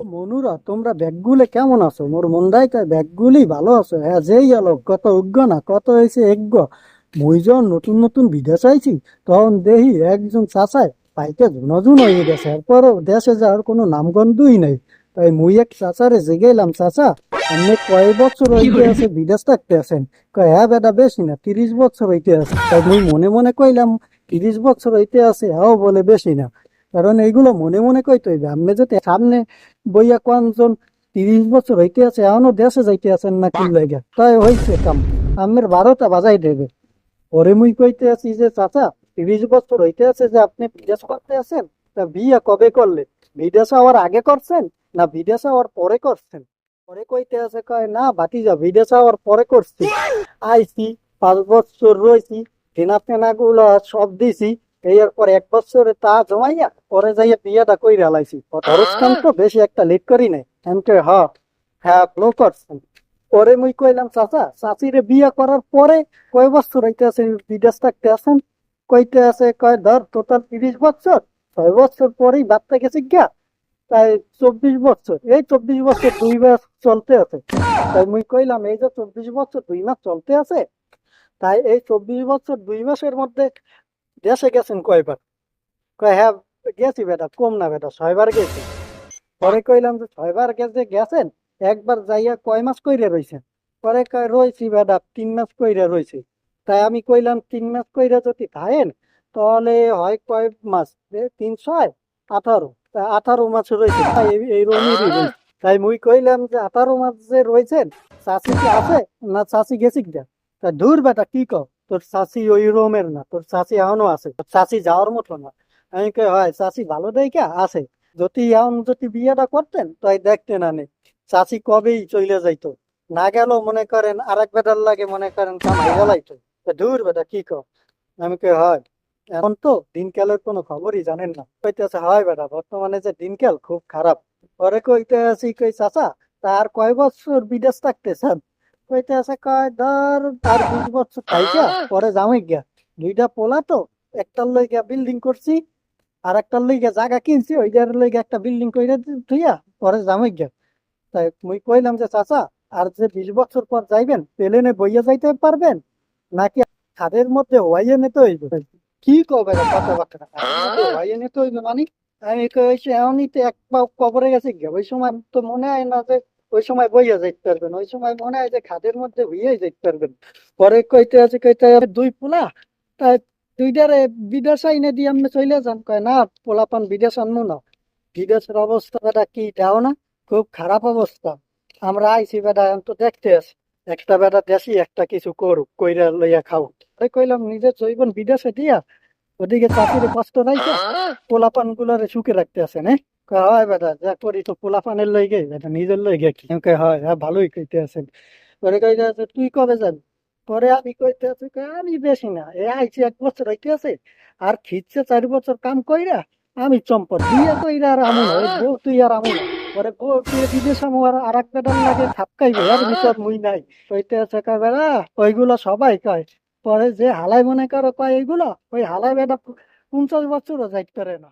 মনুরা তোমরা ব্যাগগুলি কেমন আছো? মোর মন্দাই কয় ব্যাগগুলি ভালো আছো। হ্যাঁ যেই আলো কত অজ্ঞ না কত হয়েছে এজ্ঞ মুই যখন নতুন নতুন বিদেশ আইছি তখন দেখি একজন চাচায় পাইতে ঝুনঝুন হয়ে গেছে। এরপরও দেশে যাওয়ার কোনো নামগন্ধই নাই। তাই মুই এক চাচারে জিগেলাম চাচা আপনি কয় বছর হইতে আছে বিদেশ থাকতে আছেন? কয় হ্যাঁ বেটা বেশি না তিরিশ বছর হইতে আছে। তাই মুই মনে মনে কইলাম তিরিশ বছর হইতে আছে হ্যাঁ বলে বেশি না। কারণ এইগুলো মনে মনে কইতে হইবে। আপনি যদি সামনে বইয়া কোনজন তিরিশ বছর হইতে আছে, এখনও দেশে যাইতে আছেন না কি লাগে তাই হইছে কাম। আমের বারোটা বাজাই দেবে। পরে মুই কইতে আছি যে, চাচা, তিরিশ বছর হইতে আছে যে আপনি বিদেশ করতে আছেন, তা বিয়ে কবে করলে? বিদেশ হওয়ার আগে করছেন না বিদেশ হওয়ার পরে করছেন? পরে কইতে আছে, কয়, না, ভাতিজা, বিদেশ হওয়ার পরে করছি। আইছি, পাঁচ বছর রয়েছি কেনা ফেনা গুলো সব দিছি এর পর এক বছরে তা জমাইয়া পরে যাইয়া বিয়েটা কইরা লাইছি। খরচখান তো বেশি একটা লেট করি নাই। এমকে হ হ্যাঁ করছেন। পরে মুই কইলাম চাচা চাচিরে বিয়ে করার পরে কয় বছর হইতে আছে বিদেশ থাকতে আছেন? কইতে আছে কয় ধর টোটাল তিরিশ বছর। ছয় বছর পরেই বাচ্চা গেছে গিয়া তাই চব্বিশ বছর। এই চব্বিশ বছর দুই মাস চলতে আছে। তাই মুই কইলাম এই যে চব্বিশ বছর দুই মাস চলতে আছে তাই এই চব্বিশ বছর দুই মাসের মধ্যে দেশে গেছেন কয়বার? কয় হ্যাঁ গেছি বেটা কম না বেটা, ছয়বার গেছি। পরে কইলাম যে, ছয়বার গেছে গেছেন, একবার যাইয়া কয় মাস কইরে রইছেন? পরে কয়, রইছি বেটা, তিন মাস কইরে রইছি। তাই আমি কইলাম, তিন মাস কইরে যদি থাকেন, তাহলে হয় কয় মাস? তিন ছয়? আঠারো? তা আঠারো মাস রয়েছে তাই এই- এই তাই মুই কইলাম যে, আঠারো মাস যে রয়েছেন চাষি কি আছে না চাষি গেছি তা দূর বেটা, কি কও? তোর চাষি ওই রোমের না, তোর চাষি এখনও আছে, তোর চাষি যাওয়ার মতো না। আমি কই, হয় চাষি ভালো দেখা আছে। যদি এখন যদি বিয়েটা করতেন, তাই দেখতে না নে চাষি কবেই চলে যাইতো। না গেল মনে করেন আর এক বেটার লাগে মনে করেন কামাই গেলাইতো। দূর বেটা, কি কও আমি কই, হয়, এখন তো দিনকালের কোনো খবরই জানেন না। কইতেছে, হয় বেটা, বর্তমানে যে দিনকাল খুব খারাপ। পরে কইতে আছি কই চাচা তার কয় বছর বিদেশ থাকতে চান কইতে আছে কয় ধর বিশ বছর পরে গিয়া। দুইটা পোলা তো একটার লইগা বিল্ডিং করছি আর একটার লইগা জায়গা কিনছি ওইটার লইগা একটা বিল্ডিং কইরা পরে গিয়া। তাই মুই কইলাম যে চাচা আর যে বিশ বছর পর যাইবেন প্লেনে বইয়া যাইতে পারবেন? নাকি খাদের মধ্যে হওয়াইয়া নিতে হইবে? কি কবে কথাবার্তা হওয়াইয়া নিতে হইবে মানে? আমি কইছি এমনই তো এক পা কবরে গেছে গিয়া ওই সময় তো মনে হয় না যে ওই সময় বইয়া যাইতে পারবেন ওই সময় মনে হয় যে খাদের মধ্যে হইয়াই যাইতে পারবেন। পরে কইতে আছে কইতে দুই পোলা তাই দুইটারে বিদেশ আইনে দিয়ে আপনি চলে যান। কয় না পোলাপান বিদেশ আনব না। বিদেশের অবস্থা বেটা কি দাও না? খুব খারাপ অবস্থা। আমরা আইছি বেটা এখন তো দেখতে আছি। একটা বেটা দেশি একটা কিছু করুক কইরা লইয়া খাও। তাই কইলাম নিজের জৈবন বিদেশে দিয়া ওদিকে চাকরির কষ্ট নাই তো? পোলাপান গুলারে সুখে রাখতে আছেন হ্যাঁ কয়, হয় বেটা, যা করি তো পোলাপানের লই গে বেটা নিজের লই গে কি হয় হ্যাঁ ভালোই কইতে আছেন পরে কইতে আছে, তুই কবে যাবি? পরে আমি কইতে আছি আমি বেশি না, এ আইছি এক বছর হইতে আছে, আর খিচ্ছে চার বছর কাম কইরা আমি চম্পট, বিয়ে কইরা আর আমু না বউ তুই আর আমু পরে বউ তুই বিদেশ আমু আর এক বেটার লাগে থাপকাইবে আর ভিতর মুই নাই। কইতে আছে বেড়া ওইগুলো সবাই কয়। পরে যে হালাই মনে করো কয় এইগুলো, ওই হালাই বেটা পঞ্চাশ বছরও যাইতে পারে না।